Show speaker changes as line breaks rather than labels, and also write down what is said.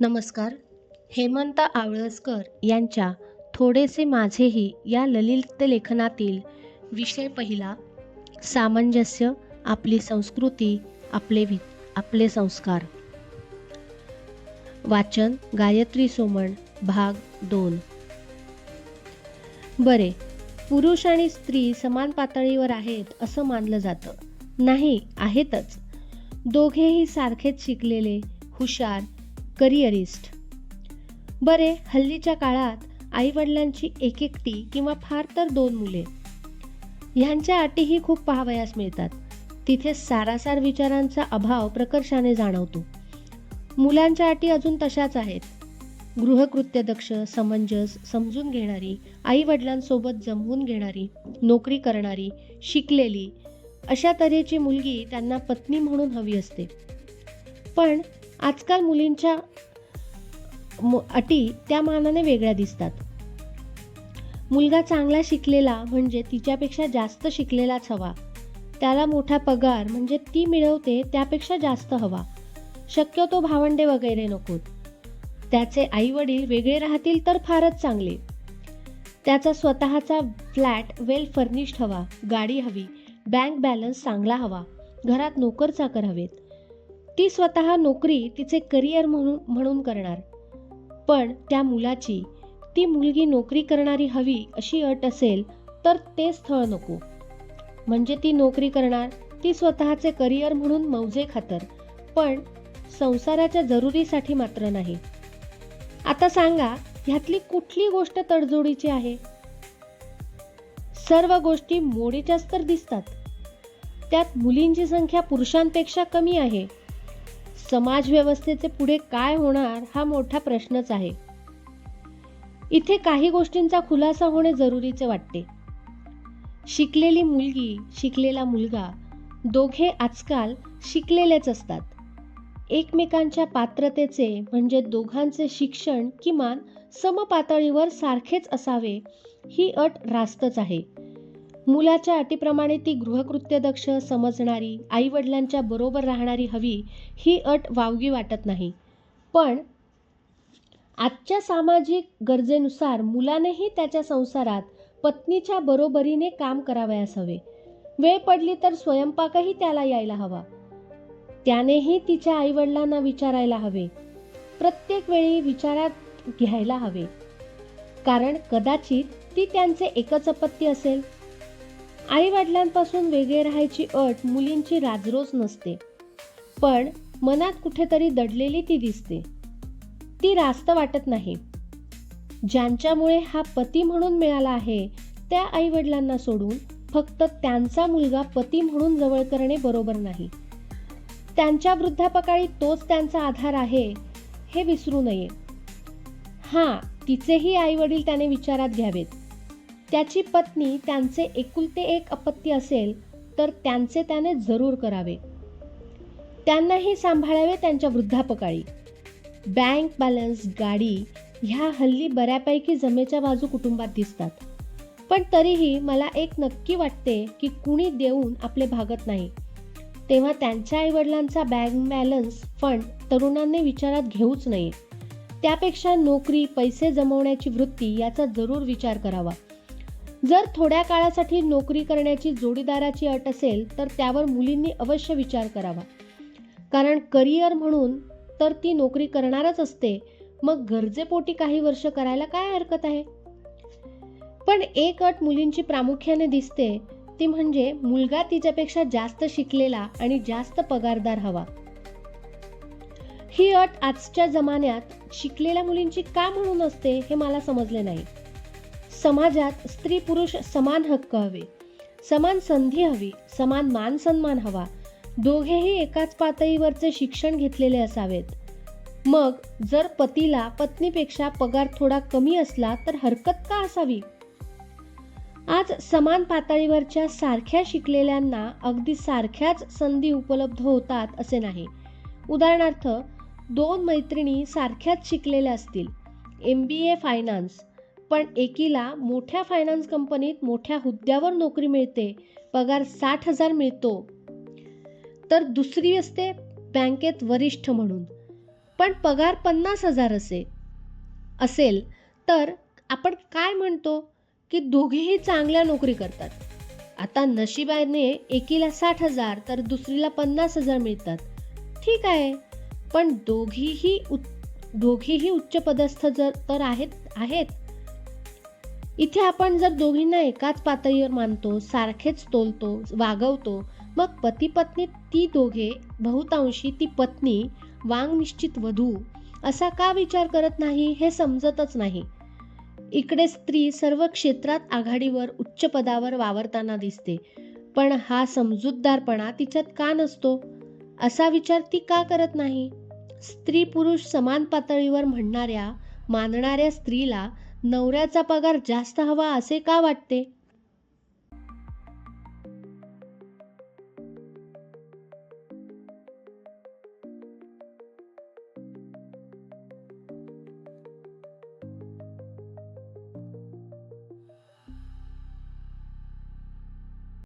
नमस्कार. हेमंत आवळसकर यांच्या थोडेसे माझेही या ललित लेखनातील विषय पहिला सामंजस्य आपली संस्कृती आपले वि आपले संस्कार. वाचन गायत्री सोमण भाग दोन. बरे पुरुष आणि स्त्री समान पातळीवर आहेत असं मानलं जातं. नाही आहेतच. दोघेही सारखेच शिकलेले हुशार करिअरिस्ट. बरे हल्लीच्या काळात आईवडिलांची एक एकटी किंवा फार तर दोन मुले. ह्यांच्या अटीही खूप पाहावयास मिळतात. तिथे सारासार विचारांचा अभाव प्रकर्षाने जाणवतो. मुलांच्या अटी अजून तशाच आहेत. गृहकृत्यदक्ष समंजस समजून घेणारी आईवडिलांसोबत जमवून घेणारी नोकरी करणारी शिकलेली अशा तऱ्हेची मुलगी त्यांना पत्नी म्हणून हवी असते. पण आजकाल मुलींच्या अटी त्या मानाने वेगळ्या दिसतात. मुलगा चांगला शिकलेला म्हणजे तिच्यापेक्षा जास्त शिकलेलाच हवा. त्याला मोठा पगार म्हणजे ती मिळवते त्यापेक्षा जास्त हवा. शक्यतो भावंडे वगैरे नकोत त्याचे आई वडील वेगळे राहतील तर फारच चांगले. त्याचा स्वतःचा फ्लॅट वेल फर्निश्ड हवा गाडी हवी बँक बॅलन्स चांगला हवा घरात नोकर चाकर हवेत. ती स्वतः नोकरी तिचे करिअर म्हणून म्हणून करणार. पण त्या मुलाची ती मुलगी नोकरी करणारी हवी अशी अट असेल तर ते स्थळ नको. म्हणजे ती नोकरी करणार ती स्वतःचे करिअर म्हणून मौजे खातर पण संसाराच्या जरुरीसाठी मात्र नाही. आता सांगा ह्यातली कुठली गोष्ट तडजोडीची आहे? सर्व गोष्टी मोडीच्याच तर दिसतात. त्यात मुलींची संख्या पुरुषांपेक्षा कमी आहे. समाज व्यवस्थेचे पुढे काय होणार हा मोठा प्रश्नच आहे. इथे काही गोष्टींचा खुलासा होणे जरुरीचे वाटते. शिकलेली मुलगी शिकलेला मुलगा दोघे आजकाल शिकलेलेच असतात. एकमेकांच्या पात्रतेचे म्हणजे दोघांचे शिक्षण किमान समपातळीवर सारखेच असावे ही अट रास्तच आहे. मुलाच्या अटीप्रमाणे ती गृहकृत्यदक्ष समजणारी आईवडिलांच्या बरोबर राहणारी हवी ही अट वावगी वाटत नाही. पण आजच्या सामाजिक गरजेनुसार मुलानेही त्याच्या संसारात पत्नीच्या बरोबरीने काम करावयास हवे वेळ पडली तर स्वयंपाकही त्याला यायला हवा. त्यानेही तिच्या आईवडिलांना विचारायला हवे. प्रत्येक वेळी विचारात घ्यायला हवे. कारण कदाचित ती त्यांचे एकच अपत्य असेल. आई वडिलांपासून वेगळे राहायची अट मुलींची राजरोज नसते. पण मनात कुठेतरी दडलेली ती दिसते. ती रास्त वाटत नाही. ज्यांच्यामुळे हा पती म्हणून मिळाला आहे त्या आई वडिलांना सोडून फक्त त्यांचा मुलगा पती म्हणून जवळ करणे बरोबर नाही. त्यांच्या वृद्धापकाळी तोच त्यांचा आधार आहे हे विसरू नये. हां तिचेही आई वडील त्याने विचारात घ्यावेत. त्याची पत्नी त्यांचे एकुलते एक अपत्य असेल तर त्यांचे त्याने जरूर करावे. त्यांनाही सांभाळावे त्यांच्या वृद्धापकाळी. बँक बॅलन्स गाडी ह्या हल्ली बऱ्यापैकी जमेच्या बाजू कुटुंबात दिसतात. पण तरीही मला एक नक्की वाटते की कुणी देऊन आपले भागत नाही. तेव्हा त्यांच्या आईवडिलांचा बँक बॅलन्स फंड तरुणांनी विचारात घेऊच नये. त्यापेक्षा नोकरी पैसे जमवण्याची वृत्ती याचा जरूर विचार करावा. जर थोड्या काळासाठी नोकरी करण्याची जोडीदाराची अट असेल तर त्यावर मुलींनी अवश्य विचार करावा. कारण करिअर म्हणून तर ती नोकरी करणारच असते. मग गरजेपोटी काही वर्ष करायला काय हरकत आहे? पण एक अट मुलींची प्रामुख्याने दिसते ती म्हणजे मुलगा तिच्यापेक्षा जास्त शिकलेला आणि जास्त पगारदार हवा. ही अट आजच्या जमान्यात शिकलेल्या मुलींची का म्हणून असते हे मला समजले नाही. समाजात स्त्री पुरुष समान हक्क हवे समान संधी हवी समान मान सन्मान हवा. दोघेही एकाच पातळीवरचे शिक्षण घेतलेले असावेत. मग जर पतीला पत्नीपेक्षा पगार थोडा कमी असला तर हरकत का असावी? आज समान पातळीवरच्या सारख्या शिकलेल्यांना अगदी सारख्याच संधी उपलब्ध होतात असे नाही. उदाहरणार्थ दोन मैत्रिणी सारख्याच शिकलेल्या असतील. एम बी ए फायनान्स पण एकीला मोठ्या फायनान्स कंपनीत मोठ्या हुद्द्यावर नोकरी मिळते पगार साठ हजार मिळतो. तर दुसरी असते बँकेत वरिष्ठ म्हणून. पण पगार पन्नास हजार असे असेल तर आपण काय म्हणतो? की दोघेही चांगल्या नोकरी करतात. आता नशिबाने एकीला साठ हजार तर दुसरीला पन्नास हजार मिळतात. ठीक आहे पण दोघीही उ दोघीही उच्च पदस्थ जर तर आहेत आहेत. इथे आपण जर दोघींना एकाच पातळीवर मानतो सारखेच तोलतो वागवतो मग पती पत्नी ती दोघे बहुतांशी ती पत्नी वांग निश्चित वधू असा का विचार करत नाही हे समजतच नाही. इकडे स्त्री सर्व क्षेत्रात आघाडीवर उच्च पदावर वावरताना दिसते पण हा समजूतदारपणा तिच्यात का नसतो? असा विचार ती का करत नाही? स्त्री पुरुष समान पातळीवर म्हणणाऱ्या मानणाऱ्या स्त्रीला नवऱ्याचा पगार जास्त हवा असे का वाटते?